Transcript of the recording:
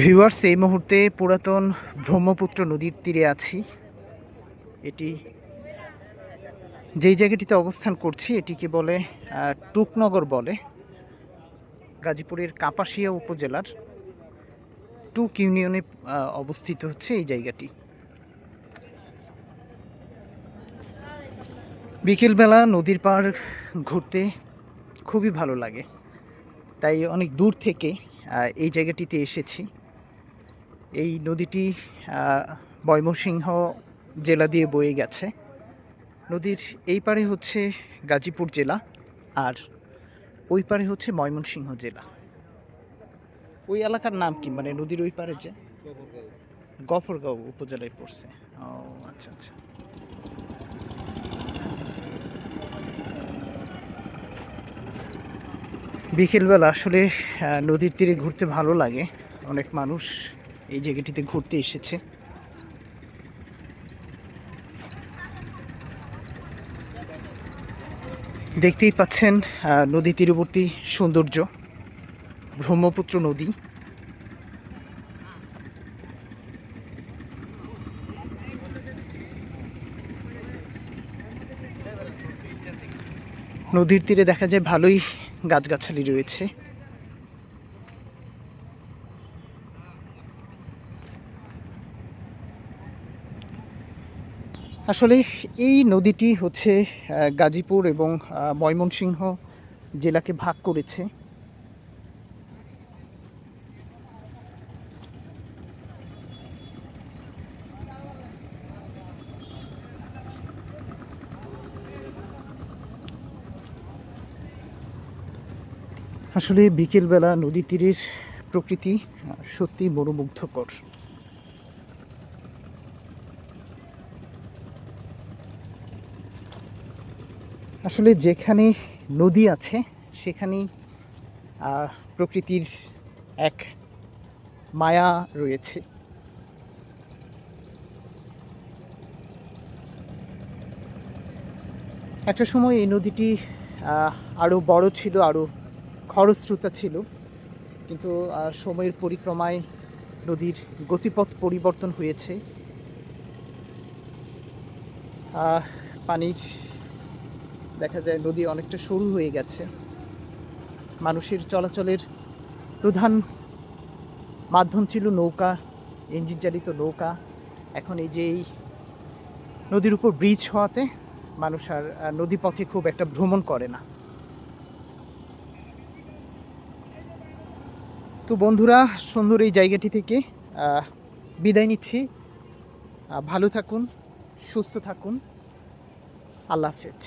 Viewers, এই মুহূর্তে পুরাতন ব্রহ্মপুত্র নদীর তীরে আছি। এটি যেই জায়গাটিতে অবস্থান করছি, এটিকে বলে টুকনগর বলে। গাজীপুরের কাপাসিয়া উপজেলার টুক ইউনিয়নে অবস্থিত হচ্ছে এই জায়গাটি। বিকেলবেলা নদীর পাড় ঘুরতে খুবই ভালো লাগে। তাই অনেক দূর থেকে এই জায়গাটিতে এসেছি। এই নদীটি ময়মনসিংহ জেলা দিয়ে বয়ে গেছে। নদীর এই পারে হচ্ছে গাজীপুর জেলা আর ওই পারে হচ্ছে ময়মনসিংহ জেলা। ওই এলাকার নাম কি? মানে নদীর ওই পারে যে গফরগাঁও উপজেলায় পড়ছে। ও আচ্ছা আচ্ছা। বিকেলবেলা আসলে নদীর তীরে ঘুরতে ভালো লাগে। অনেক মানুষ এই জায়গাটিতে ঘুরতে এসেছে। দেখতেই পাচ্ছেন নদী তীরবর্তী সৌন্দর্য। ব্রহ্মপুত্র নদী। নদীর তীরে দেখা যায় ভালোই গাছগাছালি রয়েছে। আসলে এই নদীটি হচ্ছে গাজীপুর এবং ময়মনসিংহ জেলাকে ভাগ করেছে। আসলে বিকেলবেলা নদী তীরের প্রকৃতি সত্যি মনোমুগ্ধকর। আসলে যেখানে নদী আছে, সেখানেই প্রকৃতির এক মায়া রয়েছে। একটা সময় এই নদীটি আরও বড় ছিল আরও খরস্রোতা ছিল, কিন্তু সময়ের পরিক্রমায় নদীর গতিপথ পরিবর্তন হয়েছে। পানির, দেখা যায় নদী অনেকটা সরু হয়ে গেছে। মানুষের চলাচলের প্রধান মাধ্যম ছিল নৌকা, ইঞ্জিন চালিত নৌকা। এখন এই যে এই নদীর উপর ব্রিজ হওয়াতে মানুষ আর নদীপথে খুব একটা ভ্রমণ করে না। তো বন্ধুরা সুন্দর এই জায়গাটি থেকে বিদায় নিচ্ছি। ভালো থাকুন সুস্থ থাকুন। আল্লাহ হাফেজ।